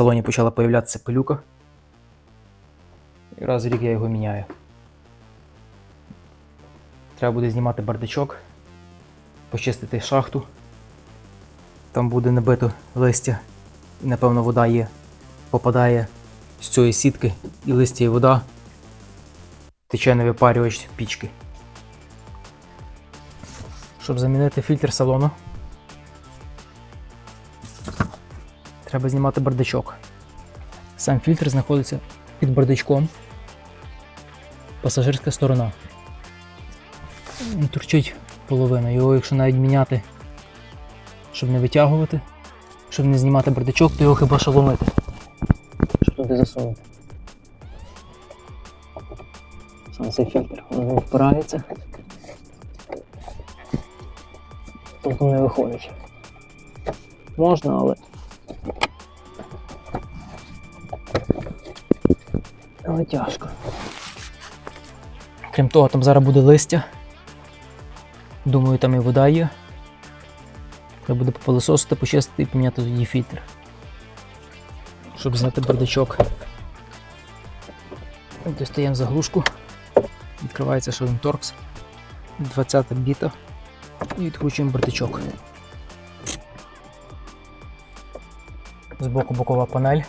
салоні почала появлятися пилюка. І раз в рік я його міняю. Треба буде знімати бардачок, почистити шахту. Там буде набито листя, і напевно вода є. Попадає з цієї сітки і листя і вода тече на випарювач пічки. Щоб замінити фільтр салону, треба знімати бардачок. Сам фільтр знаходиться під бардачком. Пасажирська сторона. Турчить половина. Його, якщо навіть міняти, щоб не витягувати, щоб не знімати бардачок, то його хіба що ломити. Щоб туди засунути. Сам цей фільтр він впирається. Толком не виходить. Можна, але. Але тяжко. Крім того, там зараз буде листя. Думаю, там і вода є. Треба буде попилисосити, почистити і поміняти тоді фільтр. Щоб зняти бардачок. Достаємо заглушку. Відкривається один торкс. 20 біта. І відкручуємо бардачок. Збоку бокова панель.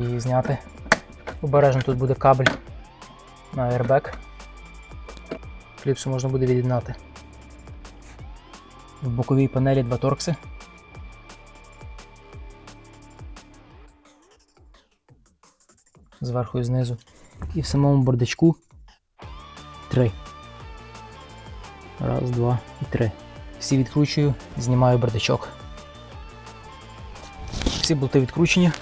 Її зняти. Обережно тут буде кабель на airbag. Кліпсу можна буде від'єднати. В боковій панелі два торкси. Зверху і знизу. І в самому бардачку три. Раз, два і три. Всі відкручую, знімаю бардачок. Всі болти відкручені.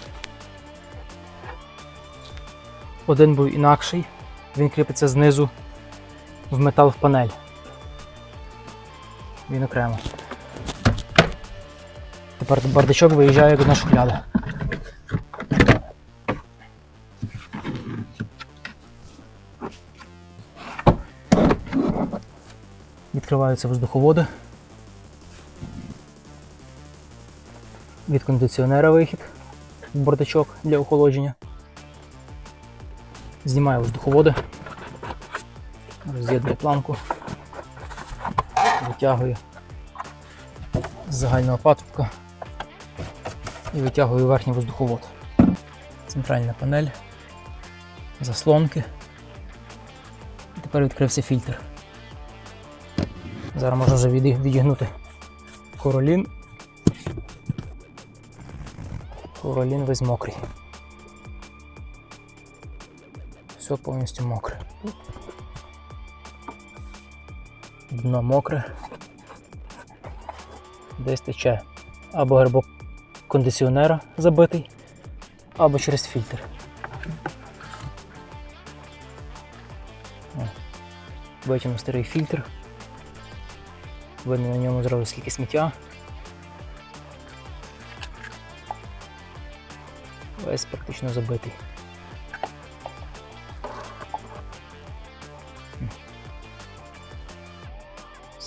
Один був інакший, він кріпиться знизу в метал в панель. Він окремо. Тепер бардачок виїжджає як одна шухляда. Відкриваються воздуховоди. Від кондиціонера вихід бардачок для охолодження. Знімаю воздуховоди, роз'єдную планку, витягую з загального патрубка і витягую верхній воздуховод. Центральна панель, заслонки. Тепер відкрився фільтр. Зараз можна вже відігнути королін. Королін весь мокрий. Все повністю мокре. Дно мокре. Десь тече або грибок кондиціонера забитий, або через фільтр. О, старий фільтр. Видно на ньому зразу скільки сміття. Весь практично забитий.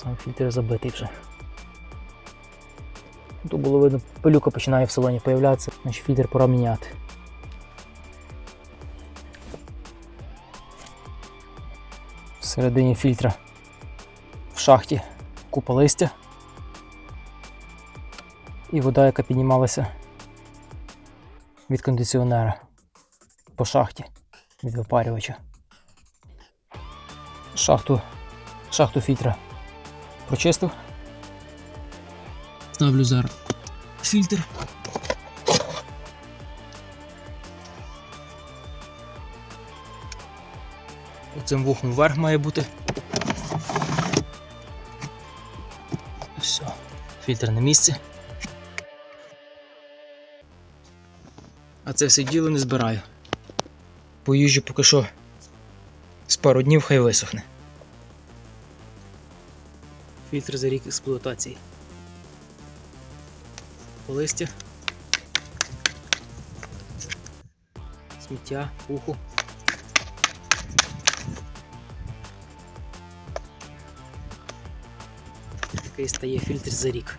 Сам фільтр забитий вже. Тут було видно, пилюка починає в салоні появлятися, значить фільтр пора міняти. Всередині фільтра в шахті купа листя і вода, яка піднімалася від кондиціонера по шахті від випарювача. Шахту, шахту фільтра прочистив. Ставлю зараз фільтр. Оцим вухом вверх має бути. Все, фільтр на місці. А це все діло не збираю. Поїжджу поки що з пару днів хай висохне. Фільтр за рік експлуатації. Листя. Сміття, пуху. Такий стає фільтр за рік.